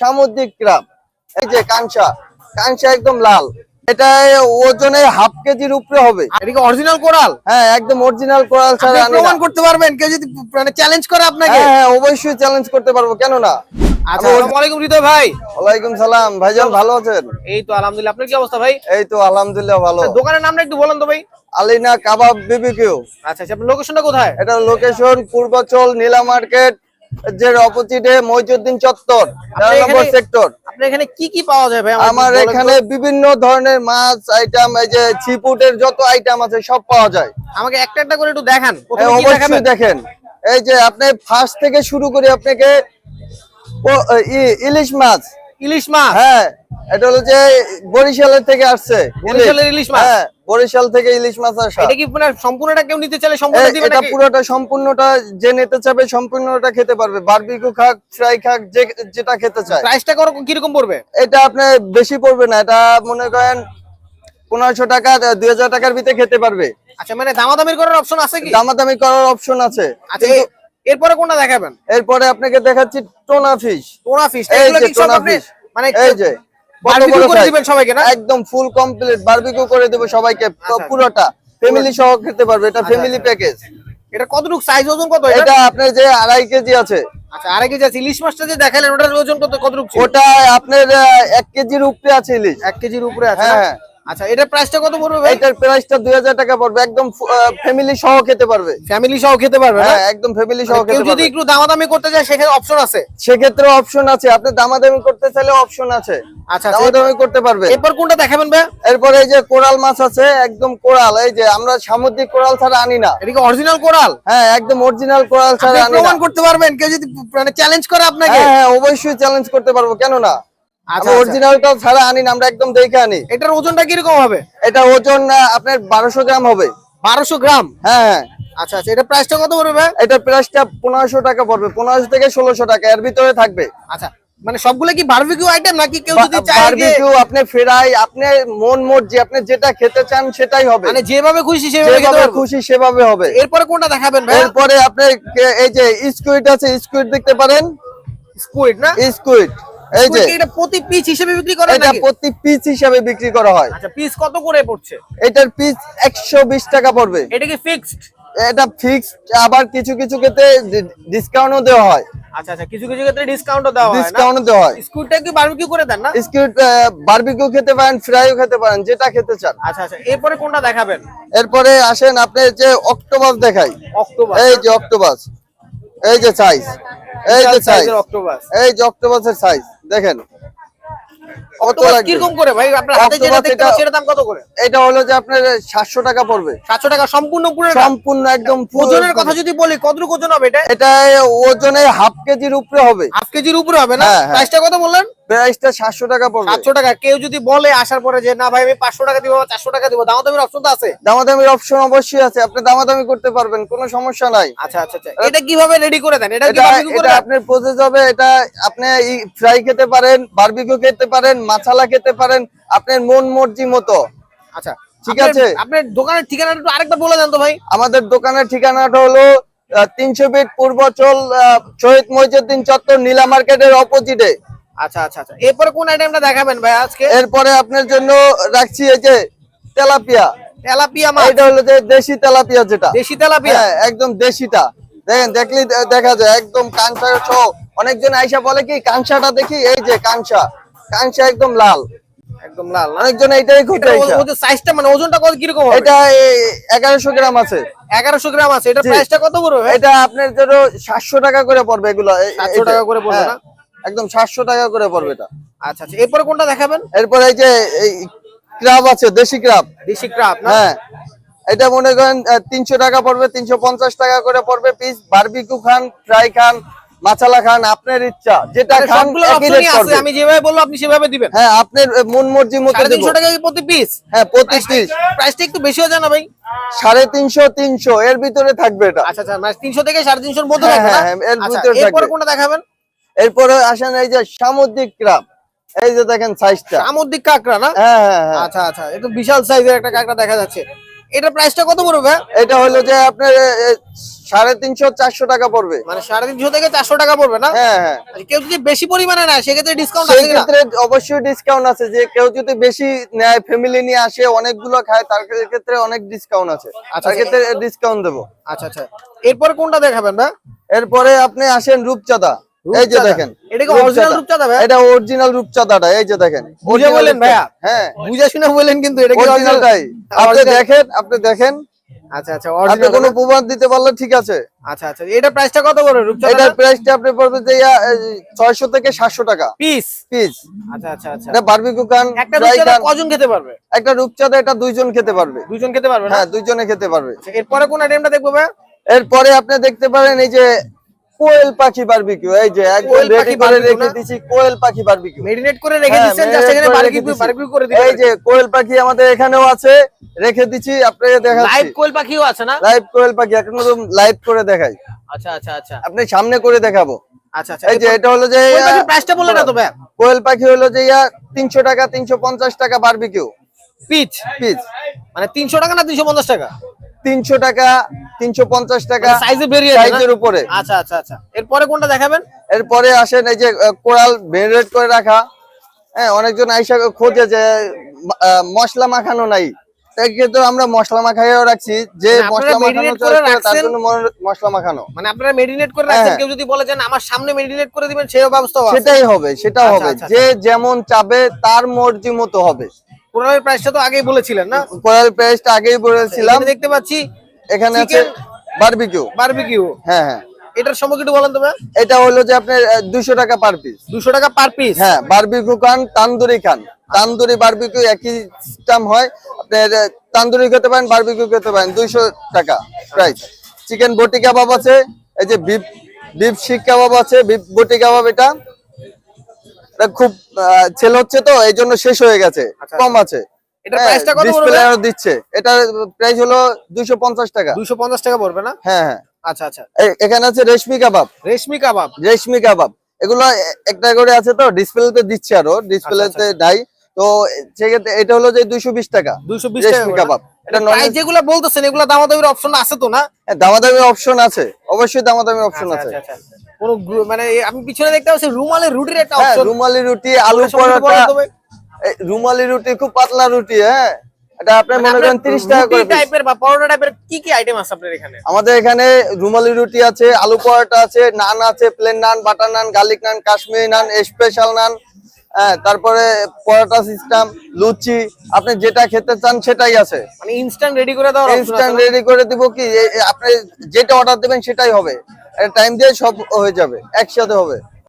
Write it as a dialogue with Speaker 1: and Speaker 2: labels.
Speaker 1: সামুদ্রিক ক্রাব। এই যে কাঁচা কাঁচা একদম লাল। এটা ওজনে হাফ কেজির উপরে হবে।
Speaker 2: এটা কি অরিজিনাল কোরাল?
Speaker 1: হ্যাঁ একদম অরিজিনাল কোরাল ছাড়া
Speaker 2: প্রমাণ করতে পারবেন কেউ যদি মানে চ্যালেঞ্জ করে আপনাকে।
Speaker 1: হ্যাঁ হ্যাঁ অবশ্যই চ্যালেঞ্জ করতে পারব কেন না
Speaker 2: আচ্ছা হৃদয় ভাই।
Speaker 1: ওয়ালাইকুম সালাম। ভাইজান ভালো আছেন?
Speaker 2: এই তো আলহামদুলিল্লাহ আপনার কি অবস্থা ভাই?
Speaker 1: এই তো আলহামদুলিল্লাহ ভালো।
Speaker 2: আচ্ছা, দোকানের নামটা একটু বলেন তো ভাই।
Speaker 1: আলিনা কাবাব বিবিকিউ
Speaker 2: আচ্ছা আচ্ছা আপনার লোকেশনটা কোথায়?
Speaker 1: এটা লোকেশন পূর্বাচল নীলা মার্কেট যে অপোজিটে মহিজুদ্দিন চত্বর নম্বর সেক্টর
Speaker 2: আপনার এখানে কি কি পাওয়া যাবে
Speaker 1: আমার এখানে বিভিন্ন ধরনের মাছ আইটেম এই যে সিফুডের যত আইটেম আছে সব পাওয়া যায়।
Speaker 2: আমাকে একটা একটা করে একটু দেখান।
Speaker 1: হ্যাঁ, অবশ্যই দেখেন। এই যে আপনি ফার্স্ট থেকে শুরু করে আপনাকে ইলিশ মাছ।
Speaker 2: ইলিশ মাছ?
Speaker 1: হ্যাঁ এটা হলো যে বরিশালের থেকে আসছে।
Speaker 2: বরিশালের ইলিশ মাছ?
Speaker 1: হ্যাঁ বরিশাল থেকে ইলিশ মাছ আসা
Speaker 2: এটা কি সম্পূর্ণটা কেউ নিতে চাইলে সম্পূর্ণ দিবেন
Speaker 1: এটা পুরোটা সম্পূর্ণটা যে নিতে চাবে সম্পূর্ণটা খেতে পারবে। বারবিকিউ খাক ফ্রাই খাক যে যেটা খেতে চায়।
Speaker 2: প্রাইসটা কি রকম পড়বে?
Speaker 1: এটা আপনার বেশি পড়বে না। এটা মনে করেন পনেরোশো টাকা দুই হাজার টাকার ভিতরে খেতে পারবে।
Speaker 2: আচ্ছা মানে দামাদামির করার অপশন আছে কি?
Speaker 1: দামাদামি করার অপশন আছে।
Speaker 2: আচ্ছা এরপরে কোনটা দেখাবেন?
Speaker 1: এরপরে আপনাকে দেখাচ্ছি টোনা ফিশ।
Speaker 2: টোনা ফিশ এগুলো কি সব
Speaker 1: টোনা
Speaker 2: আপনি
Speaker 1: ফিশ।
Speaker 2: মানে
Speaker 1: এই যে। কত
Speaker 2: বারবিকিউ করে দিবেন সবাইকে না?
Speaker 1: একদম ফুল কমপ্লিট বারবিকিউ করে দেবো সবাইকে।
Speaker 2: আচ্ছা।
Speaker 1: পুরোটা। ফ্যামিলি সহ খেতে পারবে। এটা ফ্যামিলি প্যাকেজ
Speaker 2: এটা কতটুকু? সাইজ ওজন কত এটা?
Speaker 1: আপনার যে আড়াই কেজি আছে।
Speaker 2: আচ্ছা আরেক কেজি আছে। ইলিশ মাছটা যে দেখালেন ওটার ওজন কত কতটুকু ছিল?
Speaker 1: ওটা আপনার এক কেজির উপরে আছে ইলিশ।
Speaker 2: এক কেজির উপরে আছে
Speaker 1: হ্যাঁ, হ্যাঁ।
Speaker 2: আচ্ছা এটার প্রাইসটা কত পড়বে ভাই?
Speaker 1: এটার প্রাইসটা দুই হাজার টাকা পড়বে। একদম ফ্যামিলি সহ খেতে পারবে।
Speaker 2: ফ্যামিলি সহ খেতে পারবে
Speaker 1: হ্যাঁ একদম ফ্যামিলি সহ
Speaker 2: মানে
Speaker 1: খেতে
Speaker 2: যদি একটু দামাদামি করতে চায় সেখানে অপশন আছে?
Speaker 1: সেক্ষেত্রে অপশন আছে। আপনি দামাদামি করতে চাইলে অপশন আছে।
Speaker 2: আচ্ছা আচ্ছা।
Speaker 1: দামাদামি করতে পারবে।
Speaker 2: এরপর কোনটা দেখাবেন ভাই?
Speaker 1: এরপরে এই যে কোরাল মাছ আছে একদম কোরাল। এই যে আমরা সামুদ্রিক কোরাল ছাড়া আনি না।
Speaker 2: এটা কি অরিজিনাল কোরাল?
Speaker 1: হ্যাঁ একদম অরিজিনাল কোরাল ছাড়া আনি না।
Speaker 2: প্রমাণ করতে পারবেন কেউ যদি মানে চ্যালেঞ্জ করে আপনাকে।
Speaker 1: হ্যাঁ হ্যাঁ অবশ্যই চ্যালেঞ্জ করতে পারব। কেন না
Speaker 2: আচ্ছা আচ্ছা।
Speaker 1: অরিজিনালটা ছাড়া আনি না আমরা একদম দেখে আনি।
Speaker 2: এটার ওজনটা কীরকম হবে?
Speaker 1: এটা ওজন আপনার বারোশো গ্রাম হবে।
Speaker 2: বারোশো গ্রাম?
Speaker 1: হ্যাঁ হ্যাঁ।
Speaker 2: আচ্ছা আচ্ছা এটা প্রাইসটা কত পড়বে
Speaker 1: এটা প্রাইসটা পনেরোশো টাকা পড়বে পনেরোশো থেকে ষোলোশো টাকা এর ভিতরে থাকবে।
Speaker 2: আচ্ছা মানে সবগুলো কি বারবিকিউ আইটেম নাকি কেউ যদি চায়
Speaker 1: বারবিকিউ আপনি ফ্রাই আপনি মন মর্জি আপনি যেটা খেতে চান সেটাই হবে।
Speaker 2: মানে যেভাবে খুশি সেভাবে
Speaker 1: যেভাবে খুশি সেভাবে হবে।
Speaker 2: এরপরে কোনটা দেখাবেন ভাই?
Speaker 1: এরপরে আপনি এই যে স্কুইড আছে স্কুইড দেখতে পারেন।
Speaker 2: স্কুইড না?
Speaker 1: স্কুইড এই যে
Speaker 2: এটা প্রতি পিস হিসেবে বিক্রি করে
Speaker 1: এটা প্রতি পিস হিসাবে বিক্রি করা হয়।
Speaker 2: আচ্ছা পিস কত করে পড়ছে?
Speaker 1: এটার পিস একশো বিশ টাকা পড়বে।
Speaker 2: এটা কি ফিক্সড
Speaker 1: এটা ফিক্সড আবার কিছু কিছু ক্ষেত্রে ডিসকাউন্টও দেওয়া হয়।
Speaker 2: আচ্ছা আচ্ছা কিছু কিছু ক্ষেত্রে ডিসকাউন্টও দেওয়া হয়
Speaker 1: ডিসকাউন্টও দেওয়া হয়।
Speaker 2: স্কুইডটা কি বারবিকিউ করে দেন না?
Speaker 1: স্কুইড বারবিকিউ খেতে পারেন ফ্রাইও খেতে পারেন যেটা খেতে চান।
Speaker 2: আচ্ছা আচ্ছা এরপরে কোনটা দেখাবেন?
Speaker 1: এরপরে আসেন আপনি যে অক্টোবাস দেখাই।
Speaker 2: অক্টোবর
Speaker 1: এই যে অক্টোবাস এই যে সাইজ এই যে সাইজ
Speaker 2: অক্টোবাস
Speaker 1: এই যে অক্টোবাসের সাইজ দেখেন। কত
Speaker 2: কীরকম করে ভাই? আপনার হাতে যেটা দেখতে
Speaker 1: এটা-
Speaker 2: দাম কত করে?
Speaker 1: এটা হলো যে আপনার সাতশো টাকা পড়বে।
Speaker 2: 700 টাকা সম্পূর্ণ পুরো
Speaker 1: সম্পূর্ণ একদম
Speaker 2: ওজনের কথা যদি বলি কতটুকু ওজন হবে এটা?
Speaker 1: এটা ওজনে হাফ কেজির উপরে হবে।
Speaker 2: হাফ কেজির উপরে হবে না?
Speaker 1: হ্যাঁ, হ্যাঁ।
Speaker 2: প্রাইসটা কত বললেন?
Speaker 1: প্রাইসটা সাতশো টাকা পড়বে।
Speaker 2: সাতশো টাকা। কেউ যদি বলে আসার পরে যে না ভাই আমি পাঁচশো টাকা দিব চারশো টাকা দিব দাম দামের অপশন তো আছে?
Speaker 1: দামাদামির অপশন অবশ্যই আছে। আপনি দামাদামি করতে পারবেন কোনো সমস্যা নাই।
Speaker 2: আচ্ছা আচ্ছা আচ্ছা। এটা কীভাবে রেডি করে দেন? এটা
Speaker 1: এটা
Speaker 2: করে
Speaker 1: এটা আপনার প্রসেস হবে এটা আপনি ফ্রাই খেতে পারেন বারবিকিউ খেতে পারেন মাছালা খেতে পারেন আপনার মন মর্জি মতো।
Speaker 2: আচ্ছা।
Speaker 1: ঠিক আছে।
Speaker 2: আপনার দোকানের ঠিকানাটা একটু আরেকটা বলে দেন তো ভাই।
Speaker 1: আমাদের দোকানের ঠিকানাটা হলো তিনশো ফিট পূর্বচল শহীদ মহিজুদ্দিন চত্বর নীলা মার্কেটের অপোজিটে
Speaker 2: আচ্ছা আচ্ছা আচ্ছা। এরপরে কোন আইটেমটা দেখাবেন ভাই আজকে?
Speaker 1: এরপরে আপনার জন্য রাখছি এই যে তেলাপিয়া।
Speaker 2: তেলাপিয়া মাছ।
Speaker 1: এটা হলো যে দেশি তেলাপিয়া যেটা।
Speaker 2: দেশি তেলাপিয়া?
Speaker 1: হ্যাঁ একদম দেশিটা। দেখেন দেখলি দেখা যায় একদম কাঁচা সহ। অনেকজন আইসা বলে কি কাংসাটা দেখি এই যে কাংসা। কাংসা একদম লাল।
Speaker 2: একদম লাল।
Speaker 1: অনেকজন এইটাই খুঁজে
Speaker 2: সাইজটা মানে ওজনটা কত কীরকম
Speaker 1: এটা এগারোশো গ্রাম আছে।
Speaker 2: এগারোশো গ্রাম আছে। এটা। প্রাইসটা কত পড়বে
Speaker 1: এটা আপনার জন্য সাতশো টাকা করে পড়বে এগুলো। এ-
Speaker 2: 700 টাকা করে পড়বে
Speaker 1: হ্যাঁ,
Speaker 2: না?
Speaker 1: একদম সাতশো টাকা করে পড়বে এটা।
Speaker 2: আচ্ছা আচ্ছা। এরপরে কোনটা দেখাবেন?
Speaker 1: এরপর এই যে এই ক্রাব আছে দেশি ক্রাব।
Speaker 2: দেশি ক্রাপ না?
Speaker 1: হ্যাঁ। এটা মনে করেন তিনশো টাকা পড়বে তিনশো পঞ্চাশ টাকা করে পড়বে পিস বারবিকিউ খান ফ্রাই খান মাছালা খান আপনার ইচ্ছা যেটা খান
Speaker 2: আমি যেভাবে বলব আপনি সেভাবে দিবেন।
Speaker 1: হ্যাঁ আপনার মন মর্জি মতো
Speaker 2: সাড়ে
Speaker 1: দেবো।
Speaker 2: তিনশো টাকা কি প্রতি পিস
Speaker 1: হ্যাঁ প্রতি পিস
Speaker 2: প্রাইসটা একটু বেশি হয়ে যায় না ভাই।
Speaker 1: সাড়ে তিনশো তিনশো এর ভিতরে থাকবে এটা।
Speaker 2: আচ্ছা আচ্ছা মানে তিনশো থেকে সাড়ে তিনশোর মধ্যে
Speaker 1: হ্যাঁ,
Speaker 2: থাকবে
Speaker 1: হ্যাঁ, এর
Speaker 2: আচ্ছা
Speaker 1: ভিতরে
Speaker 2: এরপরে
Speaker 1: থাকবে।
Speaker 2: কোনটা দেখাবেন?
Speaker 1: এরপরে আসেন এই যে সামুদ্রিক ক্রাব। এই যে দেখেন সাইজটা
Speaker 2: সামুদ্রিক কাঁকড়া না?
Speaker 1: হ্যাঁ হ্যাঁ হ্যাঁ।
Speaker 2: আচ্ছা আচ্ছা। একটু বিশাল সাইজের একটা কাঁকড়া দেখা যাচ্ছে। এটার প্রাইসটা কত পড়বে?
Speaker 1: এটা হলো যে আপনার সাড়ে তিনশো চারশো টাকা পড়বে।
Speaker 2: মানে সাড়ে তিনশো থেকে চারশো টাকা পড়বে না?
Speaker 1: হ্যাঁ হ্যাঁ।
Speaker 2: আচ্ছা, কেউ যদি বেশি পরিমাণে নেয় সেক্ষেত্রে ডিসকাউন্ট আছে কিনা?
Speaker 1: ক্ষেত্রে অবশ্যই ডিসকাউন্ট আছে। যে কেউ যদি বেশি নেয় ফ্যামিলি নিয়ে আসে অনেকগুলো খায় তার ক্ষেত্রে অনেক ডিসকাউন্ট আছে।
Speaker 2: আচ্ছা,
Speaker 1: তার ক্ষেত্রে ডিসকাউন্ট দেবো।
Speaker 2: আচ্ছা আচ্ছা। এরপর কোনটা দেখাবেন ভাই?
Speaker 1: এরপরে আপনি আসেন রূপচাঁদা। এই যে দেখেন
Speaker 2: এটা কি original রূপচাঁদা। ভাই?
Speaker 1: এটা অরিজিনাল রূপচাঁদাটা এই যে দেখেন
Speaker 2: বুঝে বললেন ভাইয়া?
Speaker 1: হ্যাঁ।
Speaker 2: বুঝে শুনে বললেন কিন্তু এটা কি?
Speaker 1: অরিজিনালটাই আপনি দেখেন আপনি দেখেন।
Speaker 2: আচ্ছা আচ্ছা
Speaker 1: আপনি
Speaker 2: original
Speaker 1: কোনো প্রমাণ দিতে পারলে ঠিক আছে।
Speaker 2: আচ্ছা আচ্ছা এটা প্রাইসটা কত পড়বে রূপচাঁদা
Speaker 1: এটার প্রাইসটা আপনি পড়বে যে ছয়শো থেকে সাতশো টাকা।
Speaker 2: পিস
Speaker 1: পিস
Speaker 2: আচ্ছা আচ্ছা আচ্ছা।
Speaker 1: এটা বারবিকিউ খান
Speaker 2: একটা রূপচাঁদা কজন খেতে পারবে?
Speaker 1: একটা রূপচাঁদা এটা দুইজন খেতে পারবে।
Speaker 2: দুজন খেতে পারবে
Speaker 1: হ্যাঁ দুইজনে খেতে পারবে।
Speaker 2: আচ্ছা, এরপরে কোন আইটেমটা দেখব ভাই?
Speaker 1: এরপরে আপনি দেখতে পারেন এই যে কোয়েল পাখি বারবিকিউ এই যে একদম
Speaker 2: কোয়েল
Speaker 1: রেডি
Speaker 2: পাখি
Speaker 1: করে রেখে
Speaker 2: না?
Speaker 1: দিয়েছি কোয়েল পাখি বারবিকিউ
Speaker 2: মেরিনেট করে রেখে
Speaker 1: হ্যাঁ, marinate
Speaker 2: জাস্ট এখানে বারবিকিউ
Speaker 1: দিছি।
Speaker 2: বারবিকিউ করে
Speaker 1: এই যে কোয়েল পাখি আমাদের এখানেও আছে রেখে দিচ্ছি আপনাকে
Speaker 2: লাইভ
Speaker 1: দেখাচ্ছি
Speaker 2: কোয়েল পাখিও আছে না?
Speaker 1: লাইভ কোয়েল পাখি এখন লাইভ করে দেখাই।
Speaker 2: আচ্ছা আচ্ছা আচ্ছা।
Speaker 1: আপনি সামনে করে দেখাবো।
Speaker 2: আচ্ছা আচ্ছা
Speaker 1: এই যে এটা হলো যে
Speaker 2: প্রাইসটা না তো ভাই।
Speaker 1: কোয়েল পাখি হলো যে ইয়া তিনশো টাকা তিনশো পঞ্চাশ টাকা বারবিকিউ
Speaker 2: পিচ
Speaker 1: পিস
Speaker 2: মানে তিনশো টাকা না তিনশো পঞ্চাশ টাকা?
Speaker 1: তিনশো টাকা তিনশো পঞ্চাশ টাকা সাইজের উপরে।
Speaker 2: আচ্ছা আচ্ছা আচ্ছা। এরপরে কোনটা দেখাবেন?
Speaker 1: এরপরে আসেন এই যে কোরাল ভেরিয়েট করে রাখা। হ্যাঁ অনেকজন আইসা খোঁজে যে মশলা মাখানো নাই। কিন্তু আমরা মশলা মাখাইও রাখছি। যে
Speaker 2: মানে
Speaker 1: মশলা মাখানো তার জন্য মশলা মাখানো।
Speaker 2: মানে আপনারা মেরিনেট করে রাখছেন
Speaker 1: হ্যাঁ।
Speaker 2: কেউ যদি বলে যেন আমার সামনে মেরিনেট করে দিবেন সেই ব্যবস্থা
Speaker 1: সেটাই হবে সেটাও
Speaker 2: আচ্ছা,
Speaker 1: হবে।
Speaker 2: আচ্ছা,
Speaker 1: যে যেমন চাবে তার মর্জি মতো হবে।
Speaker 2: কোরালের প্রাইসটা তো আগেই বলেছিলেন না?
Speaker 1: কোরাল পেস্ট আগেই বলেছিলাম।
Speaker 2: দেখতে পাচ্ছি
Speaker 1: এখানে আছে বারবিকিউ
Speaker 2: বারবিকিউ
Speaker 1: হ্যাঁ হ্যাঁ।
Speaker 2: এটার সম্পর্কে একটু বলেন তো
Speaker 1: এটা হলো যে আপনার দুশো টাকা পার পিস
Speaker 2: দুশো টাকা পার পিস
Speaker 1: হ্যাঁ বারবিকিউ খান তান্দুরি খান। তান্দুরি বারবিকিউ একই সিস্টেম হয়। আপনার তান্দুরি খেতে পারেন বারবিকিউ খেতে পারেন দুইশো টাকা প্রাইস চিকেন বটি কাবাব আছে এই যে বিফ বিফ শিক কাবাব আছে বিফ বটি কাবাব এটা। এটা খুব ছেলে হচ্ছে তো এই জন্য শেষ হয়ে গেছে।
Speaker 2: আচ্ছা,
Speaker 1: কম আছে।
Speaker 2: এটার প্রাইসটা কত
Speaker 1: ডিসপ্লে দিচ্ছে। এটার প্রাইস হলো দুইশো পঞ্চাশ টাকা।
Speaker 2: দুশো পঞ্চাশ টাকা পড়বে না?
Speaker 1: হ্যাঁ হ্যাঁ।
Speaker 2: আচ্ছা আচ্ছা।
Speaker 1: এখানে আছে রেশমি কাবাব।
Speaker 2: রেশমি কাবাব?
Speaker 1: রেশমি কাবাব। এগুলো একটা করে আছে তো ডিসপ্লেতে দিচ্ছে আরও ডিসপ্লেতে নাই। তো সেক্ষেত্রে এটা হলো যে দুইশো বিশ টাকা।
Speaker 2: দুইশো বিশ টাকা
Speaker 1: কাবাব। এটা
Speaker 2: যেগুলো বলতেছেন এগুলো দামাদামির অপশন আছে তো না?
Speaker 1: দামাদামি অপশন আছে। অবশ্যই দামাদামি অপশন
Speaker 2: আচ্ছা,
Speaker 1: আছে।
Speaker 2: আচ্ছা, আচ্ছা। কোনো মানে আমি পিছনে দেখতে পাচ্ছি রুমালের রুটির একটা
Speaker 1: হ্যাঁ
Speaker 2: অপশন
Speaker 1: রুমালি রুটি আলু পরোটা। এই রুমালি রুটি খুব পাতলা রুটি হ্যাঁ? এটা আপনি
Speaker 2: মানে
Speaker 1: মনে করেন তিরিশ টাকা করে
Speaker 2: টাইপের বা পরোটা টাইপের কি কি আইটেম আছে আপনার এখানে?
Speaker 1: আমাদের এখানে রুমালি রুটি আছে আলু পরোটা আছে নান আছে plain naan butter naan garlic naan Kashmiri naan special naan হ্যাঁ তারপরে পরোটা সিস্টেম লুচি আপনি যেটা খেতে চান সেটাই আছে।
Speaker 2: মানে ইনস্ট্যান্ট রেডি করে অপশন
Speaker 1: ইনস্ট্যান্ট রেডি করে দিব কি? আপনি যেটা অর্ডার দেবেন সেটাই হবে। টাইম দিয়ে সব হয়ে যাবে একসাথে হবে।